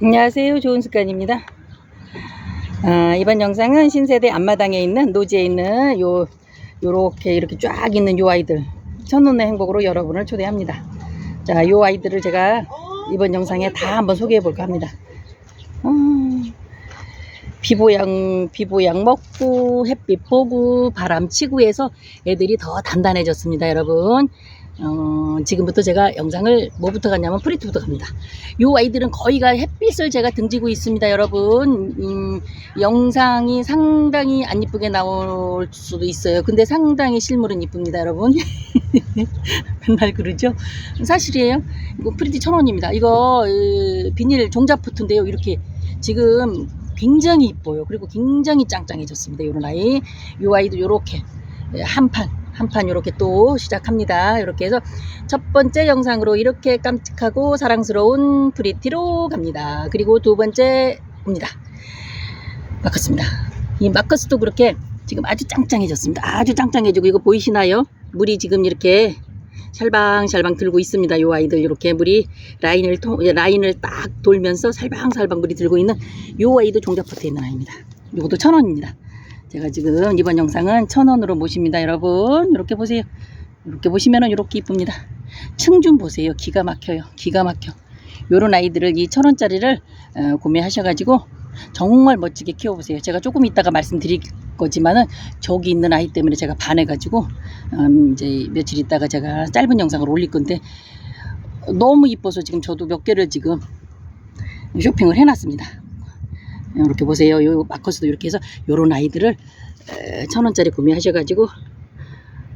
안녕하세요. 좋은 습관입니다. 아, 이번 영상은 신세대 앞마당에 있는 노지에 있는 요 요렇게 이렇게 쫙 있는 요 아이들 천원의 행복으로 여러분을 초대합니다. 자, 요 아이들을 제가 이번 영상에 다 한번 소개해 볼까 합니다. 음, 비보양 비보양 먹고 햇빛 보고 바람 치고 해서 애들이 더 단단해졌습니다, 여러분. 어, 지금부터 제가 영상을 뭐부터 가냐면 프리트부터 갑니다. 요 아이들은 거의가 햇빛을 제가 등지고 있습니다, 여러분. 음, 영상이 상당히 안 이쁘게 나올 수도 있어요. 근데 상당히 실물은 이쁩니다, 여러분. 맨날 그러죠? 사실이에요. 이거 프리티 천 원입니다. 이거 으, 비닐 종자포트인데요. 이렇게 지금 굉장히 이뻐요. 그리고 굉장히 짱짱해졌습니다. 요런 아이. 요 아이도 요렇게 한 판, 한판 요렇게 또 시작합니다. 이렇게 해서 첫 번째 영상으로 이렇게 깜찍하고 사랑스러운 프리티로 갑니다. 그리고 두 번째입니다. 마커스입니다. 이 마커스도 그렇게 지금 아주 짱짱해졌습니다. 아주 짱짱해지고 이거 보이시나요? 물이 지금 이렇게 살방살방 들고 있습니다. 요 아이들 이렇게 물이 라인을 통 라인을 딱 돌면서 살방살방 물이 들고 있는 요 아이도 종자포트에 있는 아이입니다. 요것도 천 원입니다. 제가 지금 이번 영상은 천 원으로 모십니다, 여러분. 이렇게 보세요. 이렇게 보시면은 이렇게 이쁩니다. 층 좀 보세요. 기가 막혀요. 기가 막혀. 요런 아이들을 이 천 원짜리를 어, 구매하셔가지고 정말 멋지게 키워보세요. 제가 조금 이따가 말씀드릴 거지만은 저기 있는 아이 때문에 제가 반해가지고 음, 이제 며칠 있다가 제가 짧은 영상을 올릴 건데 너무 이뻐서 지금 저도 몇 개를 지금 쇼핑을 해놨습니다. 이렇게 보세요. 요 마커스도 이렇게 해서 요런 아이들을 에, 천 원짜리 구매하셔가지고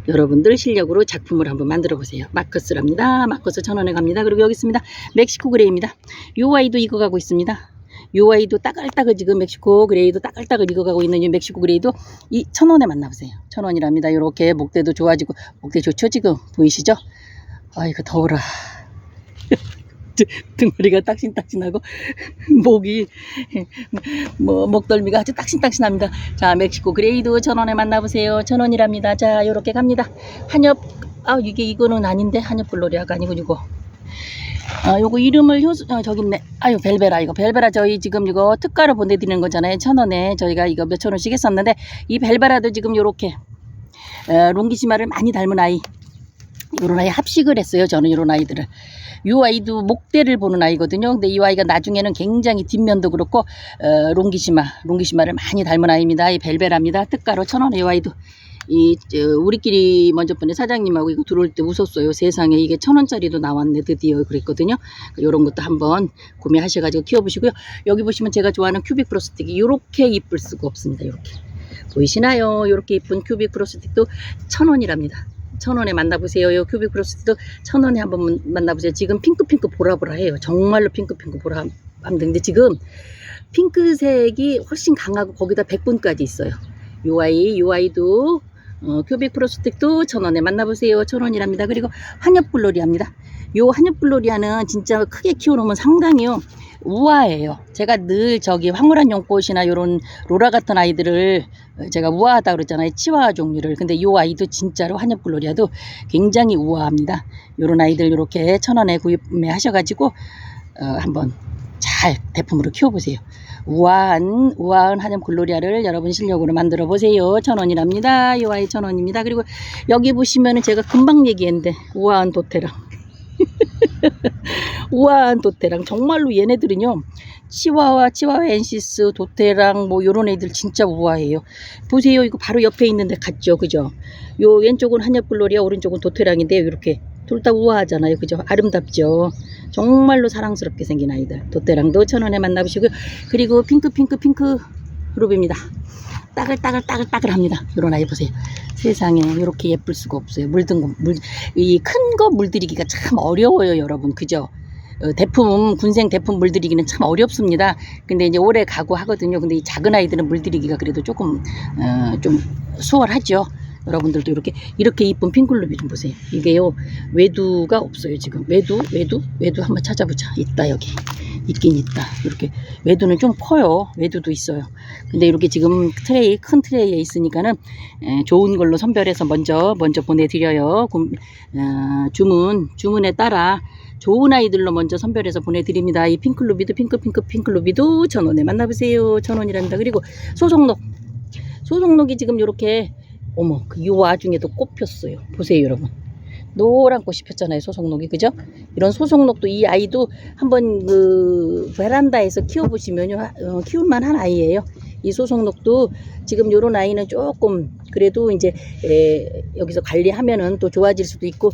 여러분들 실력으로 작품을 한번 만들어 보세요. 마커스랍니다. 마커스 천 원에 갑니다. 그리고 여기 있습니다. 멕시코 그레이입니다. 요 아이도 익어가고 있습니다. 요 아이도 따글따글 지금 멕시코 그레이도 따글따글 익어가고 있는 이 멕시코 그레이도 이 천 원에 만나보세요. 천 원이랍니다. 요렇게 목대도 좋아지고 목대 좋죠 지금 보이시죠? 아이고 더워라. 등머리가 딱신딱신하고 목이 뭐 목덜미가 아주 딱신딱신합니다. 자 멕시코 그레이도 천 원에 만나보세요. 천 원이랍니다. 자 요렇게 갑니다. 한엽 아 이게 이거는 아닌데 한엽 블로리아가 아니고 이거 아, 요거 이름을 효수, 어, 저기 있네. 아유, 벨베라, 이거. 벨베라, 저희 지금 이거 특가로 보내드리는 거잖아요. 천 원에. 저희가 이거 몇천 원씩 했었는데, 이 벨베라도 지금 요렇게, 어, 롱기시마를 많이 닮은 아이. 요런 아이 합식을 했어요. 저는 요런 아이들을. 요 아이도 목대를 보는 아이거든요. 근데 이 아이가 나중에는 굉장히 뒷면도 그렇고, 어, 롱기시마, 롱기시마를 많이 닮은 아이입니다. 이 벨베라입니다. 특가로 천 원에 요 아이도. 이, 저, 우리끼리 먼저 번에 사장님하고 이거 들어올 때 웃었어요. 세상에 이게 천 원짜리도 나왔네, 드디어. 그랬거든요. 요런 것도 한번 구매하셔가지고 키워보시고요. 여기 보시면 제가 좋아하는 큐빅 프로스틱이 요렇게 이쁠 수가 없습니다. 요렇게. 보이시나요? 요렇게 이쁜 큐빅 프로스틱도 천 원이랍니다. 천 원에 만나보세요. 요 큐빅 프로스틱도 천 원에 한번 만나보세요. 지금 핑크핑크 보라보라 해요. 정말로 핑크핑크 보라 하는데 지금 핑크색이 훨씬 강하고 거기다 백분까지 있어요. 요 아이, 요 아이도 어, 큐빅 프로스틱도 천 원에 만나보세요. 천 원이랍니다. 그리고 한엽블로리아입니다. 요 한엽블로리아는 진짜 크게 키워놓으면 상당히요 우아해요. 제가 늘 저기 황홀한 용꽃이나 요런 로라 같은 아이들을 제가 우아하다 그랬잖아요. 치와 종류를. 근데 요 아이도 진짜로 한엽블로리아도 굉장히 우아합니다. 요런 아이들 요렇게 천 원에 구매하셔가지고 어, 한번 잘 대품으로 키워보세요. 우아한 우아한 한염 글로리아를 여러분 실력으로 만들어 보세요. 천 원이랍니다. 이 아이 천 원입니다. 그리고 여기 보시면은 제가 금방 얘기했는데 우아한 도테랑 우아한 도테랑 정말로 얘네들은요 치와와 치와와 엔시스 도테랑 뭐 요런 애들 진짜 우아해요. 보세요 이거 바로 옆에 있는데 같죠 그죠? 요 왼쪽은 한엽 글로리아 오른쪽은 도테랑인데 이렇게 둘 다 우아하잖아요 그죠? 아름답죠. 정말로 사랑스럽게 생긴 아이들 도테랑도 천 원에 만나보시고요. 그리고 핑크 핑크 핑크 루비입니다. 따글따글 따글따글 합니다. 이런 아이 보세요. 세상에 이렇게 예쁠 수가 없어요. 물든 거, 물, 이 큰 거 물들이기가 참 어려워요, 여러분. 그죠? 어, 대품, 군생 대품 물들이기는 참 어렵습니다. 근데 이제 오래 가고 하거든요. 근데 이 작은 아이들은 물들이기가 그래도 조금, 어, 좀 수월하죠. 여러분들도 이렇게, 이렇게 이쁜 핑클루비 좀 보세요. 이게요, 외두가 없어요, 지금. 외두, 외두, 외두 한번 찾아보자. 있다, 여기. 있긴 있다. 이렇게. 외두는 좀 커요. 외두도 있어요. 근데 이렇게 지금 트레이, 큰 트레이에 있으니까는, 에, 좋은 걸로 선별해서 먼저, 먼저 보내드려요. 금- 어, 주문, 주문에 따라 좋은 아이들로 먼저 선별해서 보내드립니다. 이 핑클루비도 핑크핑크 핑클루비도 천 원에 만나보세요. 천 원이랍니다. 그리고 소송록 소송록이 지금 이렇게 어머 그 요 와중에도 꽃 폈어요. 보세요 여러분. 노란 꽃이 폈잖아요 소송록이 그죠? 이런 소송록도 이 아이도 한번 그 베란다에서 키워보시면요 어, 키울만한 아이예요. 이 소송록도 지금 요런 아이는 조금 그래도 이제 에, 여기서 관리하면은 또 좋아질 수도 있고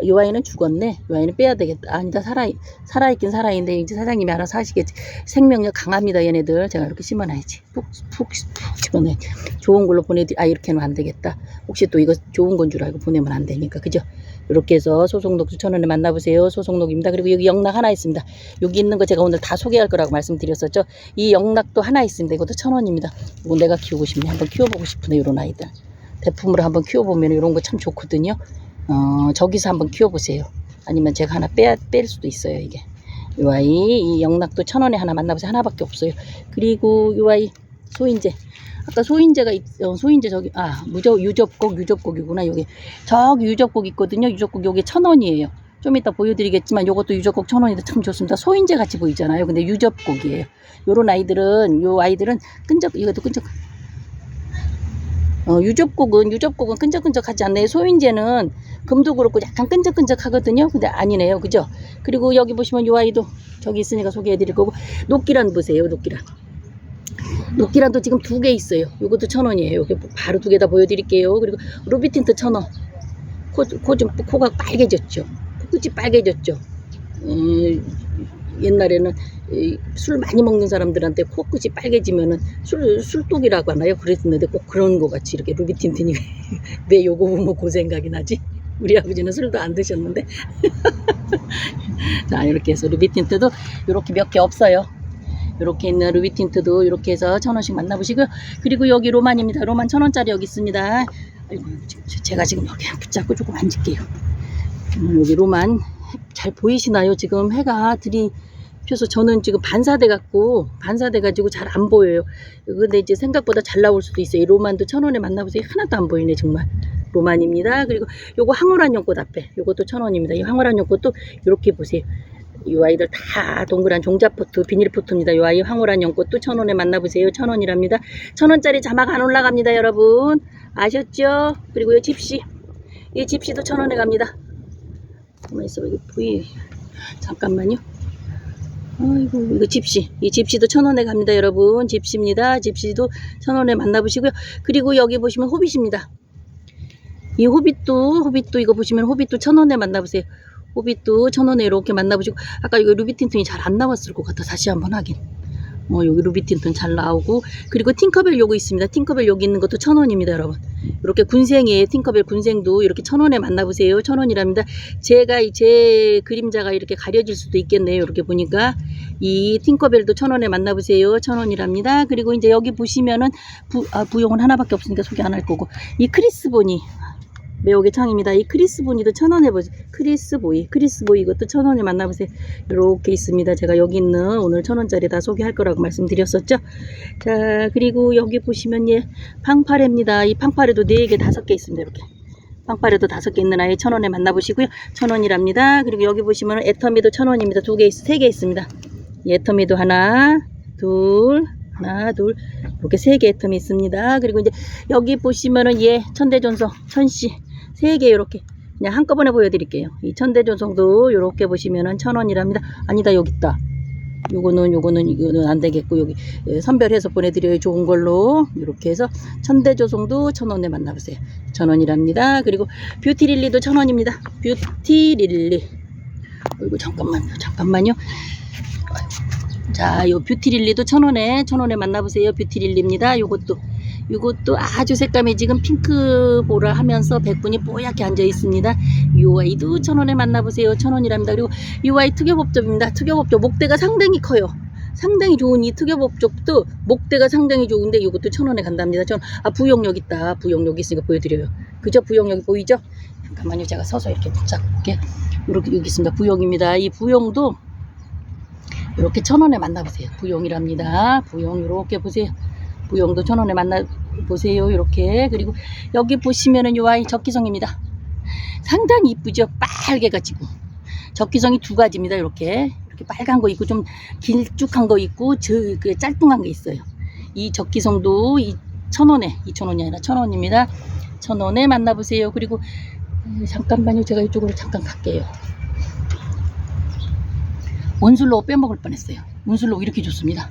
이 아이는 죽었네. 이 아이는 빼야 되겠다. 아니다 살아 살아있긴 살아있는데 이제 사장님이 알아서 하시겠지. 생명력 강합니다 얘네들. 제가 이렇게 심어놔야지. 푹 푹 푹 집어넣어. 좋은 걸로 보내드. 아 이렇게는 안 되겠다. 혹시 또 이거 좋은 건 줄 알고 보내면 안 되니까 그죠? 이렇게 해서 소송록도 천 원에 만나보세요. 소송록입니다. 그리고 여기 영락 하나 있습니다. 여기 있는 거 제가 오늘 다 소개할 거라고 말씀드렸었죠. 이 영락도 하나 있습니다. 이것도 천 원입니다. 이거 내가 키우고 싶네. 한번 키워보고 싶으네 이런 아이들. 대품으로 한번 키워보면 이런 거 참 좋거든요. 어, 저기서 한번 키워보세요. 아니면 제가 하나 빼, 뺄 수도 있어요, 이게. 이 아이, 이 영락도 천 원에 하나 만나보세요. 하나밖에 없어요. 그리고 이 아이, 소인재. 아까 소인재가, 있, 어, 소인재 저기, 아, 무적, 유접곡, 유접곡이구나, 여기. 저기 유접곡 있거든요. 유접곡 여기 천 원이에요. 좀 이따 보여드리겠지만 요것도 유접곡 천 원인데 참 좋습니다. 소인재 같이 보이잖아요. 근데 유접곡이에요. 요런 아이들은, 요 아이들은 끈적, 이것도 끈적, 어, 유접곡은 유접곡은 끈적끈적하지 않네요. 소인재는 금도 그렇고 약간 끈적끈적하거든요. 근데 아니네요, 그죠? 그리고 여기 보시면 요 아이도 저기 있으니까 소개해드릴 거고 녹기란 보세요, 녹기란. 녹기란도 지금 두 개 있어요. 요것도 천 원이에요. 바로 두 개 다 보여드릴게요. 그리고 루비틴트 천 원. 코, 코 좀, 코가 빨개졌죠. 코끝이 빨개졌죠. 음, 옛날에는 이, 술 많이 먹는 사람들한테 코끝이 빨개지면은 술, 술독이라고 하나요? 그랬는데 꼭 그런 거 같이 이렇게 루비틴틴이 왜 요거 보면 그 생각이 나지? 우리 아버지는 술도 안 드셨는데. 자, 이렇게 해서 루비틴트도 이렇게 몇 개 없어요. 이렇게 있는 루비틴트도 이렇게 해서 천 원씩 만나보시고요. 그리고 여기 로만입니다. 로만 천 원짜리 여기 있습니다. 아이고, 제가 지금 여기 붙잡고 조금 앉을게요. 음, 여기 로만 잘 보이시나요? 지금 해가 들이 펴서 저는 지금 반사돼 갖고 반사돼 가지고 잘 안 보여요. 근데 이제 생각보다 잘 나올 수도 있어요. 이 로만도 천 원에 만나보세요. 하나도 안 보이네 정말. 로만입니다. 그리고 요거 황홀한 연꽃 앞에 요것도 천 원입니다. 이 황홀한 연꽃도 이렇게 보세요. 이 아이들 다 동그란 종자포트 비닐포트입니다. 이 아이 황홀한 연꽃도 천 원에 만나보세요. 천 원이랍니다. 천 원짜리 자막 안 올라갑니다, 여러분. 아셨죠? 그리고 이 집시 이 집시도 천 원에 갑니다. 가만 있어 이게 보이 잠깐만요. 아이고 이거 집시. 이 집시도 천 원에 갑니다 여러분. 집시입니다. 집시도 천 원에 만나보시고요. 그리고 여기 보시면 호빗입니다. 이 호빗도 호빗도 이거 보시면 호빗도 천 원에 만나보세요. 호빗도 천 원에 이렇게 만나보시고 아까 이거 루비틴턴이 잘 안 나왔을 것 같아. 다시 한번 확인 뭐 여기 루비틴턴 잘 나오고 그리고 팅커벨 요거 있습니다. 팅커벨 여기 있는 것도 천 원입니다 여러분. 이렇게 군생이에요 팅커벨 군생도 이렇게 천 원에 만나보세요. 천 원이랍니다. 제가 이- 제 그림자가 이렇게 가려질 수도 있겠네요. 이렇게 보니까. 이 팅커벨도 천 원에 만나보세요. 천 원이랍니다. 그리고 이제 여기 보시면은 부, 아, 부용은 하나밖에 없으니까 소개 안 할 거고. 이 크리스보니 매혹의 창입니다. 이 크리스보니도 천 원에 보세요. 크리스보이, 크리스보이 이것도 천 원에 만나보세요. 이렇게 있습니다. 제가 여기 있는 오늘 천 원짜리 다 소개할 거라고 말씀드렸었죠. 자, 그리고 여기 보시면 예, 팡파레입니다. 이 팡파레도 네 개, 다섯 개 있습니다. 이렇게. 팡파레도 다섯 개 있는 아이 천 원에 만나보시고요. 천 원이랍니다. 그리고 여기 보시면 애터미도 천 원입니다. 두 개, 세 개 있습니다. 이 애터미도 하나, 둘, 하나, 둘, 이렇게 세 개 애터미 있습니다. 그리고 이제 여기 보시면은 예, 천대전성, 천씨, 세 개 이렇게 그냥 한꺼번에 보여드릴게요. 이 천대전성도 이렇게 보시면은 천 원이랍니다. 아니다, 여기 있다. 요거는 요거는 이거는 안 되겠고 여기 예, 선별해서 보내드려요 좋은 걸로 이렇게 해서 천대조송도 천 원에 만나보세요 천 원이랍니다 그리고 뷰티릴리도 천 원입니다 뷰티릴리 어이구 잠깐만요 잠깐만요 자, 요 뷰티릴리도 천 원에 천 원에 만나보세요. 뷰티릴리입니다. 요것도 요것도 아주 색감이 지금 핑크 보라 하면서 백분이 뽀얗게 앉아 있습니다. 요 아이도 천 원에 만나보세요. 천 원이랍니다. 그리고 요 아이 특여법접입니다. 특여법접 목대가 상당히 커요. 상당히 좋은 이 특여법접도 목대가 상당히 좋은데 요것도 천 원에 간답니다. 전, 아, 부용력 있다. 부용력 있으니까 보여드려요. 그죠? 부용력이 보이죠? 잠깐만요. 제가 서서 이렇게 붙잡게. 이렇게 여기 있습니다. 부용입니다. 이 부용도 이렇게 천 원에 만나보세요. 부용이랍니다. 부용 이렇게 보세요. 부용도 천 원에 만나보세요. 이렇게 그리고 여기 보시면은 요 아이 적기성입니다. 상당히 이쁘죠. 빨개가지고 적기성이 두 가지입니다. 이렇게 이렇게 빨간 거 있고 좀 길쭉한 거 있고 저 그 짤뚱한 게 있어요. 이 적기성도 이 천 원에 이천 원이 아니라 천 원입니다. 천 원에 만나보세요. 그리고 음, 잠깐만요. 제가 이쪽으로 잠깐 갈게요. 원술로 빼먹을 뻔했어요. 원술로 이렇게 좋습니다.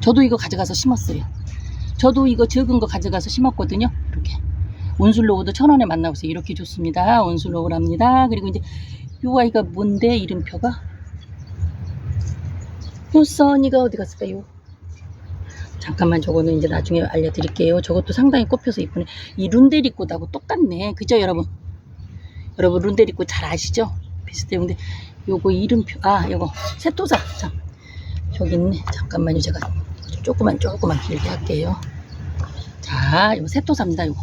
저도 이거 가져가서 심었어요. 저도 이거 적은 거 가져가서 심었거든요. 이렇게. 온슬로우도 천 원에 만나보세요. 이렇게 좋습니다. 온슬로우랍니다. 그리고 이제 요 아이가 뭔데 이름표가? 요 써니가 어디 갔을까요? 잠깐만 저거는 이제 나중에 알려드릴게요. 저것도 상당히 꼽혀서 이쁘네. 이 룬데리꽃하고 똑같네. 그죠 여러분? 여러분 룬데리꽃 잘 아시죠? 비슷해요. 근데 요거 이름표 아 요거 세토사 참 저기 있네. 잠깐만요. 제가 조그만 조그만 길게 할게요. 자, 이거 세토사입니다. 이거.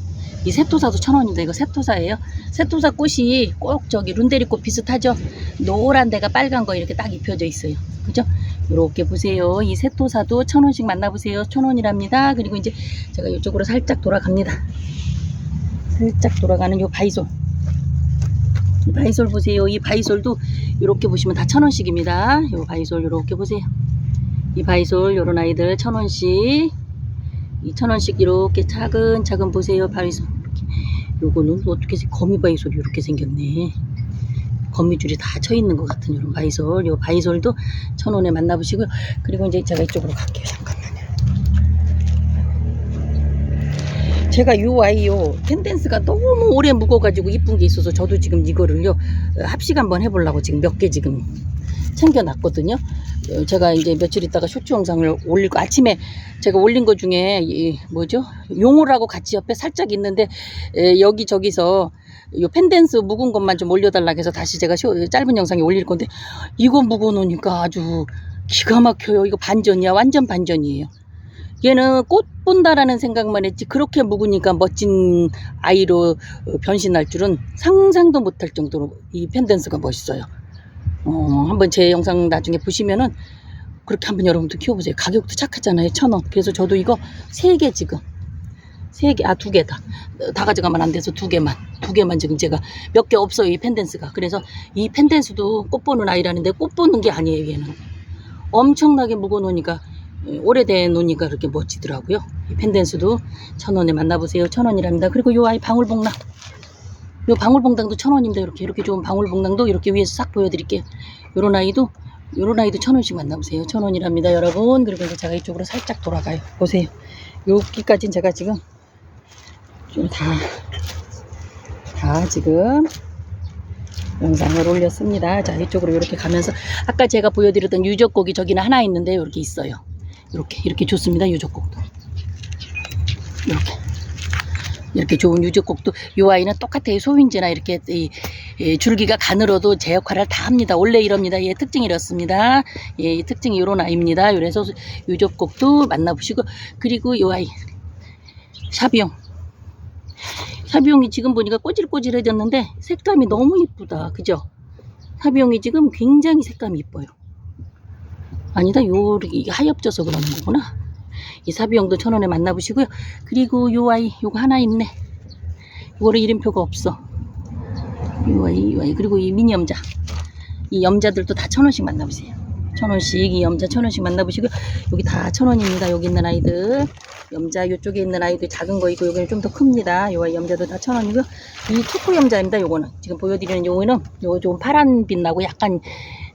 이 세토사도 천 원인데 이거 세토사예요. 세토사 꽃이 꼭 저기 룬데리꽃 비슷하죠. 노란 데가 빨간 거 이렇게 딱 입혀져 있어요. 그죠? 이렇게 보세요. 이 세토사도 천 원씩 만나보세요. 천 원이랍니다. 그리고 이제 제가 이쪽으로 살짝 돌아갑니다. 살짝 돌아가는 요 바이솔. 이 바이솔 보세요. 이 바이솔도 이렇게 보시면 다 천 원씩입니다. 요 바이솔 이렇게 보세요. 이 바이솔 요런 아이들 천 원씩. 2,000원씩 이렇게 차근차근 보세요. 바이솔. 요거는 어떻게 생- 거미 바이솔이 이렇게 생겼네. 거미줄이 다 쳐 있는 것 같은 이런 바이솔. 요 바이솔도 1,000원에 만나보시고요. 그리고 이제 제가 이쪽으로 갈게요. 잠깐만요. 제가 요 아이요 텐덴스가 너무 오래 묵어가지고 이쁜 게 있어서 저도 지금 이거를요 어, 합식 한번 해보려고 지금 몇 개 지금 챙겨놨거든요. 어, 제가 이제 며칠 있다가 쇼츠 영상을 올리고 아침에 제가 올린 것 중에 이 뭐죠 용호라고 같이 옆에 살짝 있는데 에, 여기 저기서 요 펜댄스 묵은 것만 좀 올려달라 해서 다시 제가 쇼, 짧은 영상에 올릴 건데 이거 묵어 놓으니까 아주 기가 막혀요. 이거 반전이야. 완전 반전이에요. 얘는 꽃 본다라는 생각만 했지 그렇게 묵으니까 멋진 아이로 어, 변신할 줄은 상상도 못할 정도로 이 펜댄스가 멋있어요. 어, 한번 제 영상 나중에 보시면은 그렇게 한번 여러분도 키워보세요. 가격도 착하잖아요. 천 원. 그래서 저도 이거 세 개 지금. 세 개, 아, 두 개다. 어, 다 가져가면 안 돼서 두 개만. 두 개만 지금 제가 몇 개 없어요. 이 펜댄스가. 그래서 이 펜댄스도 꽃 보는 아이라는데 꽃 보는 게 아니에요. 얘는. 엄청나게 묵어놓으니까 예, 오래된 노니까 그렇게 멋지더라고요. 이 펜댄스도 천 원에 만나보세요. 천 원이랍니다. 그리고 요 아이 방울복랑. 요 방울봉당도 천 원입니다. 이렇게 이렇게 좋은 방울봉당도 이렇게 위에서 싹 보여드릴게요. 요런 아이도 요런 아이도 천 원씩 만나보세요. 천 원이랍니다, 여러분. 그리고 이제 제가 이쪽으로 살짝 돌아가요. 보세요. 여기까지는 제가 지금 좀 다 다 지금 영상을 올렸습니다. 자 이쪽으로 이렇게 가면서 아까 제가 보여드렸던 유적곡이 저기는 하나 있는데 이렇게 있어요. 이렇게 이렇게 좋습니다. 유적곡도 이렇게. 이렇게 좋은 유적곡도 이 아이는 똑같아요. 소윈지나 이렇게 이, 이 줄기가 가늘어도 제 역할을 다 합니다. 원래 이럽니다. 얘 특징이 이렇습니다. 예, 이 특징이 이런 아이입니다. 그래서 유적곡도 만나보시고 그리고 이 아이 샤비용 샤비용이 지금 보니까 꼬질꼬질해졌는데 색감이 너무 이쁘다. 그죠? 샤비용이 지금 굉장히 색감이 이뻐요. 아니다. 요 이게 하엽져서 그러는 거구나. 이 사비용도 천 원에 만나보시고요. 그리고 요 아이 요거 하나 있네. 요거는 이름표가 없어. 요 아이 요 아이 그리고 이 미니 염자. 이 염자들도 다 천 원씩 만나보세요. 천 원씩 이 염자 천 원씩 만나보시고요. 여기 다 천 원입니다. 여기 있는 아이들 염자 요쪽에 있는 아이들 작은 거 있고 여기는 좀 더 큽니다. 요 아이 염자도 다 천 원이고요. 이 초코 염자입니다. 요거는 지금 보여드리는 요거는 요거 좀 파란 빛 나고 약간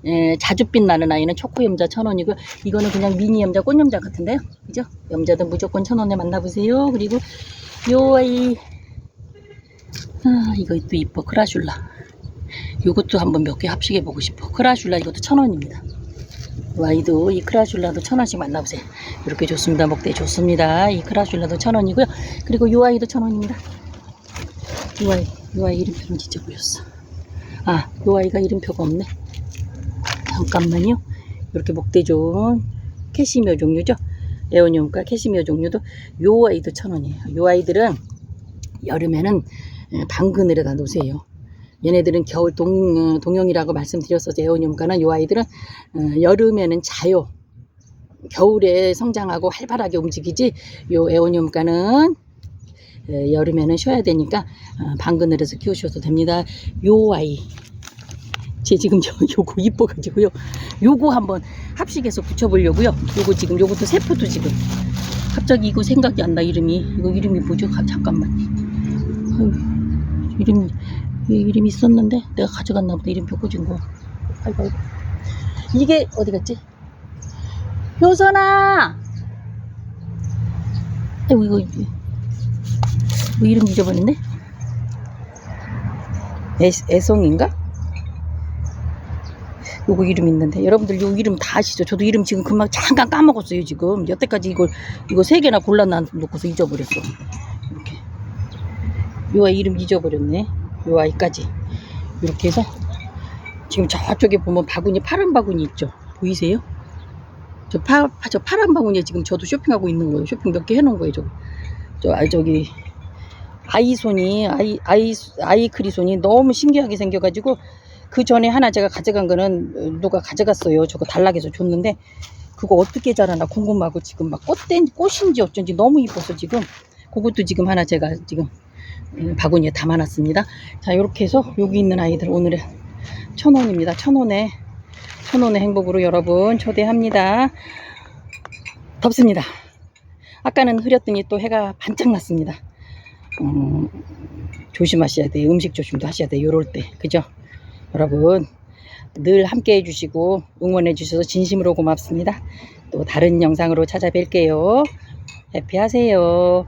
에, 자주빛 나는 아이는 초코 염자 천 원이고 이거는 그냥 미니 염자 꽃 염자 같은데요? 그죠? 염자도 무조건 천 원에 만나보세요. 그리고 요 아이 아 이거 또 이뻐. 크라슐라. 요것도 한번 몇 개 합식해 보고 싶어. 크라슐라 이것도 천 원입니다. 요 아이도 이 크라슐라도 천 원씩 만나보세요. 이렇게 좋습니다. 먹대 좋습니다. 이 크라슐라도 천 원이고요. 그리고 요 아이도 천 원입니다. 요 아이 요 아이 이름표는 진짜 보였어. 아 요 아이가 이름표가 없네 잠깐만요. 이렇게 목대 좋은 캐시미어 종류죠. 에오니움과 캐시미어 종류도 요 아이도 천 원이에요. 요 아이들은 여름에는 에, 방 그늘에다 놓으세요. 얘네들은 겨울 동, 어, 동형이라고 말씀드렸었죠. 에오니움과는 요 아이들은 어, 여름에는 자요. 겨울에 성장하고 활발하게 움직이지 요 에오니움과는 에, 여름에는 쉬어야 되니까 어, 방 그늘에서 키우셔도 됩니다. 요 아이 제 지금 저 요거 이뻐가지고요. 요거 한번 합식해서 붙여보려고요. 요거 지금 요것도 세포도 지금 갑자기 이거 생각이 안 나 이름이 이거 이름이 뭐죠? 가- 잠깐만. 아유, 이름이 이 이름이 있었는데 내가 가져갔나 보다 이름 벽꽂은 거. 아이고 아이고. 이게 어디 갔지? 효선아. 아이고 이거 이거 이름 잊어버렸네. 애, 애송인가? 요거 이름 있는데. 여러분들 요 이름 다 아시죠? 저도 이름 지금 금방 잠깐 까먹었어요 지금. 여태까지 이걸 이거 세 개나 골라놔 놓고서 잊어버렸어. 이렇게. 요 아이 이름 잊어버렸네. 요 아이까지. 이렇게 해서 지금 저쪽에 보면 바구니 파란 바구니 있죠? 보이세요? 저, 파, 파- 저 파란 바구니에 지금 저도 쇼핑하고 있는 거예요. 쇼핑 몇 개 해놓은 거예요 저거. 저 아, 저기 아이 손이 아이 아이 아이크리 손이 너무 신기하게 생겨가지고 그 전에 하나 제가 가져간 거는 어, 누가 가져갔어요. 저거 단락에서 줬는데 그거 어떻게 자라나 궁금하고 지금 막 꽃된 꽃인지 어쩐지 너무 이뻐서 지금 그것도 지금 하나 제가 지금 음, 바구니에 담아놨습니다. 자 이렇게 해서 여기 있는 아이들 오늘의 천 원입니다. 천 원에 천 원의 행복으로 여러분 초대합니다. 덥습니다. 아까는 흐렸더니 또 해가 반짝 났습니다. 음, 조심하셔야 돼요. 음식 조심도 하셔야 돼요. 요럴 때. 그죠? 여러분, 늘 함께 해주시고 응원해 주셔서 진심으로 고맙습니다. 또 다른 영상으로 찾아뵐게요. 해피하세요.